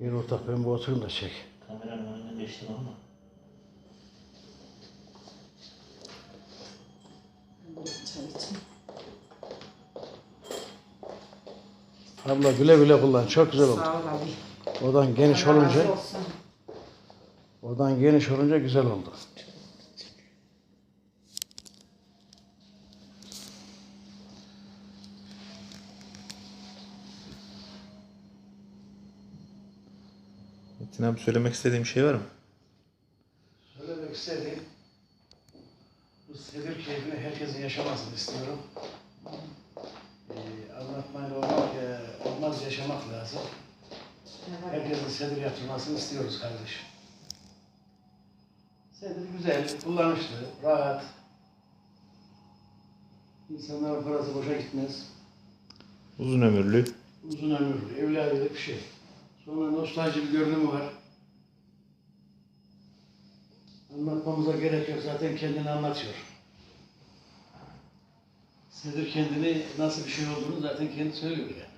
Gel ortak ben bu oturayım da çek. Kameranın önünden geçtim ama. Abla güle güle kullan. Çok güzel oldu. Sağ ol abi. Odan geniş Allah olunca, razı olsun. odan geniş olunca güzel oldu. Metin abi söylemek istediğim bir şey var mı? Söylemek istediğim, bu sedir keyfini herkesin yaşamasını istiyorum. Ee, anlatmayla olmak, e, olmaz yaşamak lazım. Herkesin sedir yaptırmasını istiyoruz kardeşim. Sedir güzel, kullanışlı, rahat. İnsanların parası boşa gitmez. Uzun ömürlü. Uzun ömürlü, evladilik bir şey. Nostalji bir görünümü var. Anlatmamıza gerek yok, zaten kendini anlatıyor. Sedir kendini nasıl bir şey olduğunu zaten kendi söylüyor ya.